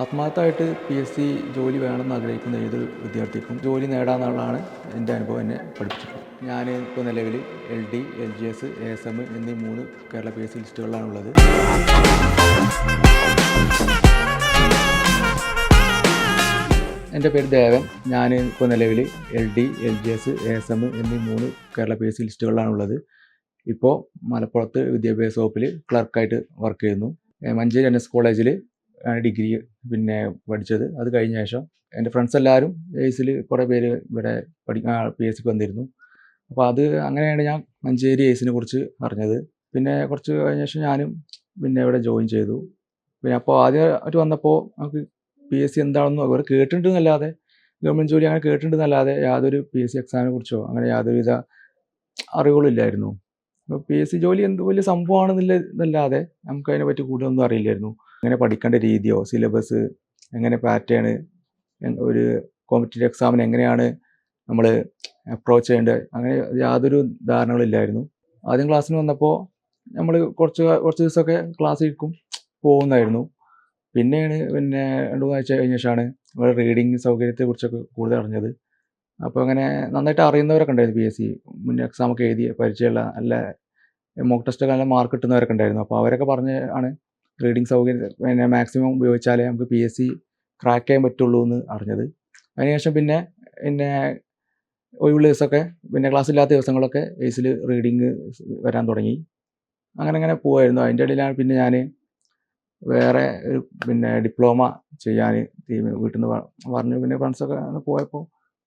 ആത്മാർത്ഥമായിട്ട് P S C ജോലി വേണമെന്ന് ആഗ്രഹിക്കുന്ന ഏതൊരു വിദ്യാർത്ഥിക്കും ജോലി നേടാമെന്നുള്ളതാണ് എന്റെ അനുഭവം എന്നെ പഠിപ്പിച്ചിട്ടുള്ളത്. ഞാൻ ഇപ്പോൾ നിലവിൽ L D L G S A S M എന്നീ മൂന്ന് കേരള പി എസ് സി ലിസ്റ്റുകളിലാണുള്ളത്. എന്റെ പേര് ദേവൻ. ഞാൻ ഇപ്പോൾ നിലവിൽ L D L G S A S M എന്നീ മൂന്ന് കേരള പി എസ് സി ലിസ്റ്റുകളിലാണുള്ളത്. ഇപ്പോൾ മലപ്പുറത്ത് വിദ്യാഭ്യാസ വകുപ്പിൽ ക്ലർക്കായിട്ട് വർക്ക് ചെയ്യുന്നു. മഞ്ചേരി എൻ എസ് കോളേജിൽ ഡിഗ്രി പിന്നെ പഠിച്ചത്. അത് കഴിഞ്ഞ ശേഷം എന്റെ ഫ്രണ്ട്സ് എല്ലാവരും എയ്സിൽ കുറേ പേര് ഇവിടെ പഠിക്കാൻ പി എസ് സിക്ക് വന്നിരുന്നു. അപ്പോൾ അത് അങ്ങനെയാണ് ഞാൻ മഞ്ചേരി എയ്സിനെ കുറിച്ച് അറിഞ്ഞത്. പിന്നെ കുറച്ച് കഴിഞ്ഞ ശേഷം ഞാനും പിന്നെ ഇവിടെ ജോയിൻ ചെയ്തു. പിന്നെ അപ്പോൾ ആദ്യമായിട്ട് വന്നപ്പോൾ നമുക്ക് പി എസ് സി എന്താണെന്ന് അവർ കേട്ടിട്ടുണ്ടെന്നല്ലാതെ ഗവൺമെന്റ് ജോലി അങ്ങനെ കേട്ടിട്ടുണ്ടെന്നല്ലാതെ യാതൊരു പി എസ് സി എക്സാമിനെ കുറിച്ചോ അങ്ങനെ യാതൊരുവിധ അറിവുകളും ഇല്ലായിരുന്നു അപ്പോൾ പി എസ് സി ജോലി എന്ത് വലിയ സംഭവമാണെന്നില്ല എന്നല്ലാതെ നമുക്ക് അതിനെ പറ്റി കൂടുതലൊന്നും അറിയില്ലായിരുന്നു. എങ്ങനെ പഠിക്കേണ്ട രീതിയോ സിലബസ് എങ്ങനെ പാറ്റേൺ ഒരു കോമ്പറ്റേറ്റീവ് എക്സാമിന് എങ്ങനെയാണ് നമ്മൾ അപ്രോച്ച് ചെയ്യേണ്ടത്? അങ്ങനെ യാതൊരു ധാരണകളില്ലായിരുന്നു. ആദ്യം ക്ലാസ്സിന് വന്നപ്പോൾ നമ്മൾ കുറച്ച് കുറച്ച് ദിവസമൊക്കെ ക്ലാസ് ഇരിക്കും പോകുന്നതായിരുന്നു. പിന്നെയാണ് പിന്നെ രണ്ട് മൂന്നാഴ്ച കഴിഞ്ഞ ശേഷമാണ് നമ്മുടെ റീഡിങ് സൗകര്യത്തെക്കുറിച്ചൊക്കെ കൂടുതൽ അറിഞ്ഞത്. അപ്പോൾ അങ്ങനെ നന്നായിട്ട് അറിയുന്നവരൊക്കെ ഉണ്ടായിരുന്നു പി എസ് സി മുന്നേ എക്സാമൊക്കെ എഴുതി പരിചയമുള്ള നല്ല മോക്ക് ടെസ്റ്റൊക്കെ നല്ല മാർക്ക് കിട്ടുന്നവരൊക്കെ ഉണ്ടായിരുന്നു. അപ്പോൾ അവരൊക്കെ പറഞ്ഞ് ആണ് റീഡിങ് സൗകര്യം പിന്നെ മാക്സിമം ഉപയോഗിച്ചാലേ നമുക്ക് പി എസ് സി ക്രാക്ക് ചെയ്യാൻ പറ്റുള്ളൂ എന്ന് അറിഞ്ഞത്. അതിനുശേഷം പിന്നെ പിന്നെ ഒഴിവുള്ള ദിവസമൊക്കെ പിന്നെ ക്ലാസ് ഇല്ലാത്ത ദിവസങ്ങളൊക്കെ എയ്സിൽ റീഡിങ് വരാൻ തുടങ്ങി. അങ്ങനെ അങ്ങനെ പോവായിരുന്നു. അതിന്റെ ഇടയിലാണ് പിന്നെ ഞാൻ വേറെ ഒരു പിന്നെ ഡിപ്ലോമ ചെയ്യാൻ വീട്ടിൽ നിന്ന് പറഞ്ഞു. പിന്നെ ഫ്രണ്ട്സൊക്കെ പോയപ്പോൾ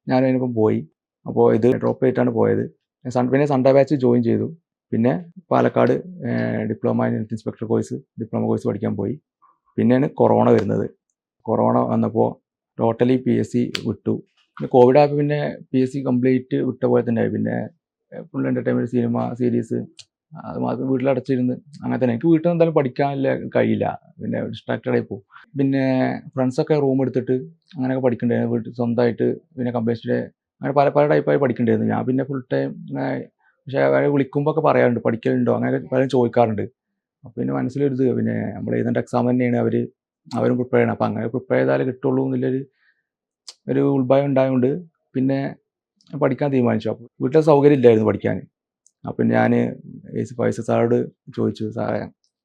ഞാൻ അതിനിപ്പം പോയി. അപ്പോൾ ഇത് ഡ്രോപ്പ് ചെയ്തിട്ടാണ് പോയത്. സൺ പിന്നെ സൺഡേ ബാച്ച് ജോയിൻ ചെയ്തു. പിന്നെ Palakkad diploma in health inspector course diploma course പഠിക്കാൻ പോയി. പിന്നെയാണ് കൊറോണ വരുന്നത്. കൊറോണ വന്നപ്പോൾ ടോട്ടലി പി എസ് സി വിട്ടു. പിന്നെ കോവിഡ് ആയപ്പോൾ പിന്നെ പി എസ് സി കംപ്ലീറ്റ് വിട്ട പോലെ തന്നെ പിന്നെ ഫുൾ എന്റർടൈൻമെന്റ് സിനിമ സീരീസ് അത് മാത്രം വീട്ടിലടച്ചിരുന്ന്. അങ്ങനെ തന്നെ എനിക്ക് വീട്ടിൽ എന്തായാലും പഠിക്കാനില്ല കഴിയില്ല. പിന്നെ ഡിസ്ട്രാക്റ്റഡ് ആയി പോകും. പിന്നെ ഫ്രണ്ട്സൊക്കെ റൂം എടുത്തിട്ട് അങ്ങനെയൊക്കെ പഠിക്കണ്ടായിരുന്നു വീട്ടിൽ സ്വന്തമായിട്ട് പിന്നെ കമ്പേഴ്സിന്റെ അങ്ങനെ പല പല ടൈപ്പായി പഠിക്കണ്ടായിരുന്നു ഞാൻ പിന്നെ ഫുൾ ടൈം പക്ഷേ അവരെ വിളിക്കുമ്പോൾ ഒക്കെ പറയാറുണ്ട് പഠിക്കലുണ്ടോ? അങ്ങനെ പലരും ചോദിക്കാറുണ്ട്. അപ്പോൾ പിന്നെ മനസ്സിലൊരിത് പിന്നെ നമ്മൾ എഴുതേണ്ട എക്സാം തന്നെയാണ് അവർ അവരും പ്രിപ്പയർ ചെയ്യണം. അപ്പോൾ അങ്ങനെ പ്രിപ്പയർ ചെയ്താലേ കിട്ടുള്ളൂ എന്നുള്ളൊരു ഒരു ഉത്ഭവം ഉണ്ടായതുകൊണ്ട് പിന്നെ പഠിക്കാൻ തീരുമാനിച്ചു. അപ്പോൾ വീട്ടിലെ സൗകര്യം ഇല്ലായിരുന്നു പഠിക്കാൻ. അപ്പം ഞാൻ എസ് ഫൈസ സാറോട് ചോദിച്ചു സാറേ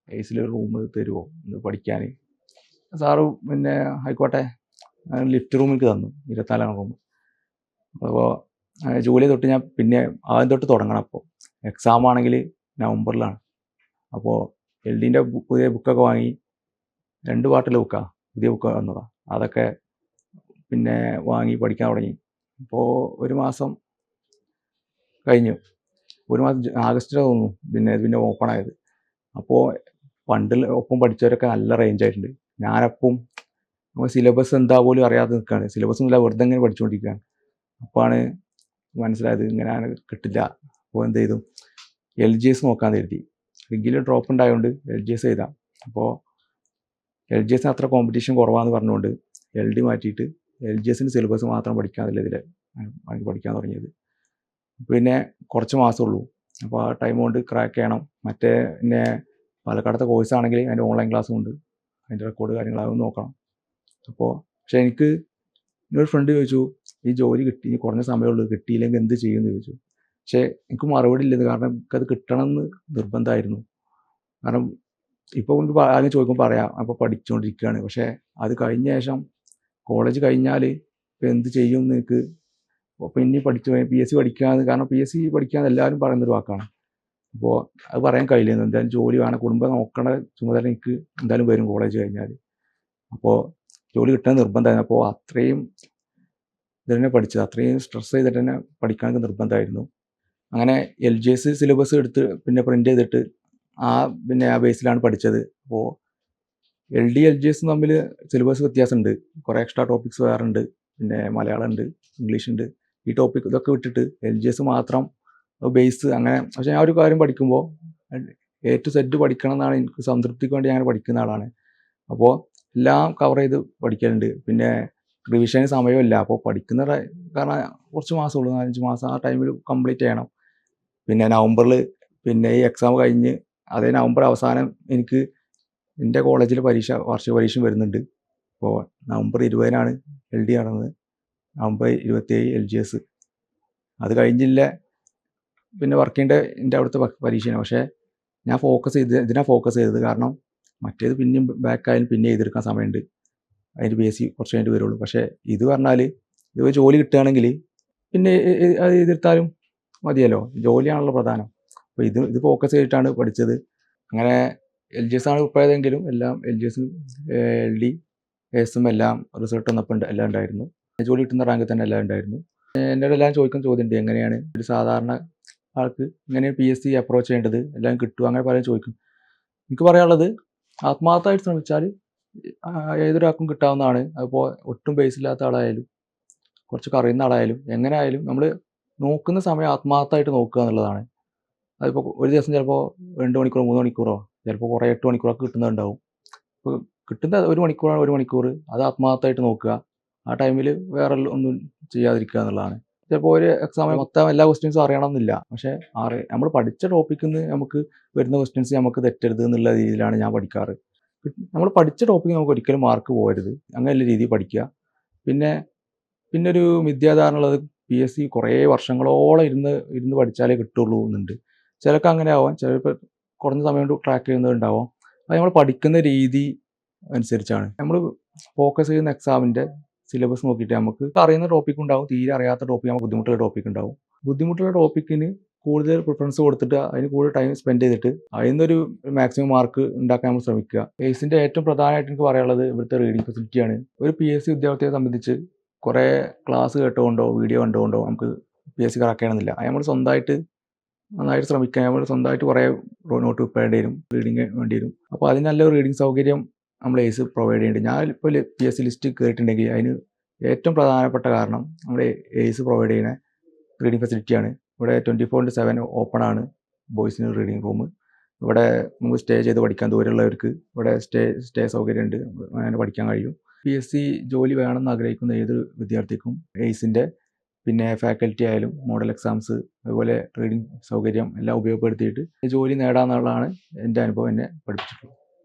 എസിൽ റൂം തരുമോ ഒന്ന് പഠിക്കാൻ സാറ് പിന്നെ ആയിക്കോട്ടെ. ലിഫ്റ്റ് റൂമിൽ എനിക്ക് തന്നു ഇരുപത്തിനാലാം റൂം അപ്പോൾ ജൂലൈ തൊട്ട് ഞാൻ പിന്നെ ആദ്യം തൊട്ട് തുടങ്ങണം അപ്പോൾ എക്സാം ആണെങ്കിൽ നവംബറിലാണ്. അപ്പോൾ എൽ ഡിന്റെ പുതിയ ബുക്കൊക്കെ വാങ്ങി രണ്ട് പാട്ടിലെ ബുക്കാണ് പുതിയ ബുക്ക് വന്നതാണ് അതൊക്കെ പിന്നെ വാങ്ങി പഠിക്കാൻ തുടങ്ങി. അപ്പോൾ ഒരു മാസം കഴിഞ്ഞു. ഒരു മാസം ആഗസ്റ്റിൽ തോന്നുന്നു. പിന്നെ പിന്നെ ഓപ്പൺ ആയത്. അപ്പോൾ പണ്ടിൽ ഒപ്പം പഠിച്ചവരൊക്കെ നല്ല റേഞ്ച് ആയിട്ടുണ്ട്. ഞാനപ്പം നമ്മൾ സിലബസ് എന്താ പോലും അറിയാതെ നിൽക്കുകയാണ്. സിലബസ് ഒന്നുമില്ല വെറുതെ ഇങ്ങനെ പഠിച്ചുകൊണ്ടിരിക്കുകയാണ് അപ്പോഴാണ് മനസ്സിലായത് ഇങ്ങനെ കിട്ടില്ല. അപ്പോൾ എന്ത് ചെയ്തു? എൽ ജി എസ് നോക്കാൻ കരുതി. ഡിഗ്രിയിൽ ഡ്രോപ്പ് ഉണ്ടായതുകൊണ്ട് എൽ ജി എസ് എഴുതാം അപ്പോൾ എൽ ജി എസിന് അത്ര കോമ്പറ്റീഷൻ കുറവാന്ന് പറഞ്ഞുകൊണ്ട് എൽ ഡി മാറ്റിയിട്ട് എൽ ജി എസിന്റെ സിലബസ് മാത്രം പഠിക്കാതില്ല ഇതിൽ പഠിക്കാൻ തുടങ്ങിയത്. പിന്നെ കുറച്ച് മാസമുള്ളൂ അപ്പോൾ ആ ടൈം കൊണ്ട് ക്രാക്ക് ചെയ്യണം. മറ്റേ പിന്നെ പാലക്കാടത്തെ കോഴ്സ് ആണെങ്കിൽ അതിന്റെ ഓൺലൈൻ ക്ലാസ്സും ഉണ്ട്. അതിന്റെ റെക്കോർഡ് കാര്യങ്ങളാവും നോക്കണം. അപ്പോൾ പക്ഷേ എനിക്ക് എന്നൊരു ഫ്രണ്ട് ചോദിച്ചു ഈ ജോലി കിട്ടി ഇനി കുറഞ്ഞ സമയമുള്ളൂ കിട്ടിയില്ലെങ്കിൽ എന്ത് ചെയ്യുമെന്ന് ചോദിച്ചു. പക്ഷേ എനിക്ക് മറുപടി ഇല്ലത് കാരണം എനിക്കത് കിട്ടണം എന്ന് നിർബന്ധമായിരുന്നു. കാരണം ഇപ്പോൾ കൊണ്ട് ആദ്യം ചോദിക്കുമ്പോൾ പറയാം അപ്പോൾ പഠിച്ചുകൊണ്ടിരിക്കുകയാണ് പക്ഷേ അത് കഴിഞ്ഞ ശേഷം കോളേജ് കഴിഞ്ഞാൽ ഇപ്പോൾ എന്ത് ചെയ്യും എന്ന് എനിക്ക് അപ്പോൾ ഇനി പഠിച്ചു പി എസ് സി പഠിക്കാന്ന് കാരണം പി എസ് സി പഠിക്കാന്ന് എല്ലാവരും പറയുന്നൊരു വാക്കാണ്. അപ്പോൾ അത് പറയാൻ കഴിയില്ല. എന്തായാലും ജോലി വേണം. കുടുംബം നോക്കണ ചുമതല എനിക്ക് എന്തായാലും വരും കോളേജ് കഴിഞ്ഞാൽ അപ്പോൾ ജോലി കിട്ടാൻ നിർബന്ധമായിരുന്നു. അപ്പോൾ അത്രയും ഇത് തന്നെ പഠിച്ചത്. അത്രയും സ്ട്രെസ് ചെയ്തിട്ട് തന്നെ പഠിക്കാനൊക്കെ നിർബന്ധമായിരുന്നു. അങ്ങനെ എൽ ജി എസ് സിലബസ് എടുത്ത് പിന്നെ പ്രിന്റ് ചെയ്തിട്ട് ആ പിന്നെ ആ ബേസിലാണ് പഠിച്ചത്. അപ്പോൾ L D L G S തമ്മിൽ സിലബസ് വ്യത്യാസമുണ്ട്. കുറേ എക്സ്ട്രാ ടോപ്പിക്സ് വേറുണ്ട്. പിന്നെ മലയാളം ഉണ്ട് ഇംഗ്ലീഷ് ഉണ്ട്. ഈ ടോപ്പിക് ഇതൊക്കെ വിട്ടിട്ട് എൽ ജി എസ് മാത്രം ബേസ് അങ്ങനെ പക്ഷെ ഞാൻ ഒരു കാര്യം പഠിക്കുമ്പോൾ എ ടു സെറ്റ് പഠിക്കണം എന്നാണ് എനിക്ക് സംതൃപ്തിക്ക് വേണ്ടി ഞാൻ പഠിക്കുന്ന ആളാണ്. അപ്പോൾ എല്ലാം കവർ ചെയ്ത് പഠിക്കലുണ്ട്. പിന്നെ റിവിഷന് സമയമില്ല. അപ്പോൾ പഠിക്കുന്ന കാരണം കുറച്ച് മാസമേ ഉള്ളൂ നാലഞ്ച് മാസം ആ ടൈമിൽ കംപ്ലീറ്റ് ചെയ്യണം. പിന്നെ നവംബറിൽ പിന്നെ ഈ എക്സാം കഴിഞ്ഞ് അതേ നവംബർ അവസാനം എനിക്ക് എന്റെ കോളേജിൽ പരീക്ഷ വാർഷിക പരീക്ഷ വരുന്നുണ്ട്. അപ്പോൾ നവംബർ ഇരുപതിനാണ് എൽ ഡി നടന്നത് നവംബർ ഇരുപത്തേഴ് എൽ ജി എസ് അത് കഴിഞ്ഞില്ല. പിന്നെ വർക്കിന്റെ എന്റെ അവിടുത്തെ പരീക്ഷയാണ്. പക്ഷേ ഞാൻ ഫോക്കസ് ചെയ്ത് ഇതിനാണ് ഫോക്കസ് ചെയ്തത് കാരണം മറ്റേത് പിന്നെയും ബാക്കായാലും പിന്നെ ചെയ്തെടുക്കാൻ സമയമുണ്ട്. അതിന്റെ ബേസ് കുറച്ച് കഴിഞ്ഞിട്ട് വരുള്ളൂ. പക്ഷേ ഇത് പറഞ്ഞാൽ ഇത് ജോലി കിട്ടുകയാണെങ്കിൽ പിന്നെ അത് എതിർത്താലും മതിയല്ലോ. ജോലിയാണല്ലോ പ്രധാനം. അപ്പോൾ ഇത് ഇത് ഫോക്കസ് ചെയ്തിട്ടാണ് പഠിച്ചത്. അങ്ങനെ എൽ ജി എസ് ആണ് ഉപ്പായതെങ്കിലും എല്ലാം L G S L D എസും എല്ലാം റിസൾട്ട് വന്നപ്പോൾ എല്ലാം ഉണ്ടായിരുന്നു ജോലി കിട്ടുന്ന റാങ്കിൽ തന്നെ എല്ലാം ഉണ്ടായിരുന്നു. എന്നോട് എല്ലാം ചോദിക്കുന്ന ചോദ്യമുണ്ട് എങ്ങനെയാണ് ഒരു സാധാരണ ആൾക്ക് എങ്ങനെയാണ് പി എസ് സി അപ്രോച്ച് ചെയ്യേണ്ടത് എല്ലാം കിട്ടും അങ്ങനെ പറയാൻ ചോദിക്കും. എനിക്ക് പറയാനുള്ളത് ആത്മാർത്ഥമായിട്ട് ശ്രമിച്ചാൽ ഏതൊരാൾക്കും കിട്ടാവുന്നതാണ്. അതിപ്പോൾ ഒട്ടും ബേസ് ഇല്ലാത്ത ആളായാലും കുറച്ചൊക്കെ അറിയുന്ന ആളായാലും എങ്ങനെ ആയാലും നമ്മൾ നോക്കുന്ന സമയം ആത്മാർത്ഥമായിട്ട് നോക്കുക എന്നുള്ളതാണ്. അതിപ്പോൾ ഒരു ദിവസം ചിലപ്പോൾ രണ്ട് മണിക്കൂറോ മൂന്ന് മണിക്കൂറോ ചിലപ്പോൾ കുറേ എട്ട് മണിക്കൂറൊക്കെ കിട്ടുന്നുണ്ടാവും. ഇപ്പോൾ കിട്ടുന്ന ഒരു മണിക്കൂറാണ് ഒരു മണിക്കൂർ അത് ആത്മാർത്ഥമായിട്ട് നോക്കുക. ആ ടൈമിൽ വേറെ ഒന്നും ചെയ്യാതിരിക്കുക എന്നുള്ളതാണ്. ചിലപ്പോൾ ഒരു എക്സാമിൽ മൊത്തം എല്ലാ ക്വസ്റ്റ്യൻസും അറിയണമെന്നില്ല. പക്ഷേ അറി നമ്മൾ പഠിച്ച ടോപ്പിക്കിൽ നിന്ന് നമുക്ക് വരുന്ന ക്വസ്റ്റ്യൻസ് നമുക്ക് തെറ്റരുത് എന്നുള്ള രീതിയിലാണ് ഞാൻ പഠിക്കാറ്. നമ്മൾ പഠിച്ച ടോപ്പിക്ക് നമുക്ക് ഒരിക്കലും മാർക്ക് പോകരുത്. അങ്ങനെയുള്ള രീതിയിൽ പഠിക്കുക. പിന്നെ പിന്നെ ഒരു മിഥ്യാധാരണ ഉള്ളത് പി എസ് സി കുറേ വർഷങ്ങളോളം ഇരുന്ന് ഇരുന്ന് പഠിച്ചാലേ കിട്ടുള്ളൂ എന്നുണ്ട്. ചിലർക്ക് അങ്ങനെ ആവാം. ചിലപ്പോൾ കുറഞ്ഞ സമയം കൊണ്ട് ട്രാക്ക് ചെയ്യുന്നതുണ്ടാവാം അത് നമ്മൾ പഠിക്കുന്ന രീതി അനുസരിച്ചാണ്. നമ്മൾ ഫോക്കസ് ചെയ്യുന്ന എക്സാമിന്റെ സിലബസ് നോക്കിയിട്ട് നമുക്ക് അറിയുന്ന ടോപ്പിക് ഉണ്ടാവും തീരെ അറിയാത്ത ടോപ്പിക് നമുക്ക് ബുദ്ധിമുട്ടുള്ള ടോപ്പിക് ഉണ്ടാവും. ബുദ്ധിമുട്ടുള്ള ടോപ്പിക്കിന് കൂടുതൽ പ്രിഫറൻസ് കൊടുത്തിട്ട് അതിന് കൂടുതൽ ടൈം സ്പെൻഡ് ചെയ്തിട്ട് അതിൽ ഒരു മാക്സിമം മാർക്ക് ഉണ്ടാക്കാൻ നമ്മൾ ശ്രമിക്കുക. എയ്സിന്റെ ഏറ്റവും പ്രധാനമായിട്ട് എനിക്ക് പറയാനുള്ളത് ഇവിടുത്തെ റീഡിംഗ് ഫെസിലിറ്റിയാണ് ഒരു പി എസ് സി ഉദ്യോഗാർത്ഥിയെ സംബന്ധിച്ച് കുറേ ക്ലാസ് കേട്ടുകൊണ്ടോ വീഡിയോ കണ്ടുകൊണ്ടോ നമുക്ക് പി എസ് സി കറക്കണമെന്നില്ല അത് നമ്മൾ സ്വന്തമായിട്ട് നന്നായിട്ട് ശ്രമിക്കുക. നമ്മൾ സ്വന്തമായിട്ട് കുറേ നോട്ട് പ്രിപ്പയർ വരും റീഡിങ് വേണ്ടി വരും. അപ്പോൾ അതിന് നല്ലൊരു റീഡിംഗ് സൗകര്യം നമ്മൾ എയ്സ് പ്രൊവൈഡ് ചെയ്യുന്നുണ്ട് ഞാൻ ഇപ്പോൾ പി എസ് സി ലിസ്റ്റ് കയറിയിട്ടുണ്ടെങ്കിൽ അതിന് ഏറ്റവും പ്രധാനപ്പെട്ട കാരണം നമ്മുടെ എയ്സ് പ്രൊവൈഡ് ചെയ്യുന്ന റീഡിംഗ് ഫെസിലിറ്റിയാണ് ഇവിടെ twenty four into seven open ആണ് ബോയ്സിന് റീഡിങ് റൂം ഇവിടെ നമുക്ക് സ്റ്റേ ചെയ്ത് പഠിക്കാൻ ദൂരമുള്ളവർക്ക് ഇവിടെ സ്റ്റേ സ്റ്റേ സൗകര്യമുണ്ട് അങ്ങനെ പഠിക്കാൻ കഴിയും. പി എസ് സി ജോലി വേണമെന്ന് ആഗ്രഹിക്കുന്ന ഏതൊരു വിദ്യാർത്ഥിക്കും എയ്സിന്റെ പിന്നെ ഫാക്കൽറ്റി ആയാലും മോഡൽ എക്സാംസ് അതുപോലെ റീഡിങ് സൗകര്യം എല്ലാം ഉപയോഗപ്പെടുത്തിയിട്ട് ജോലി നേടാമെന്നുള്ളതാണ് എന്റെ അനുഭവം എന്നെ പഠിപ്പിച്ചിട്ടുള്ളത്.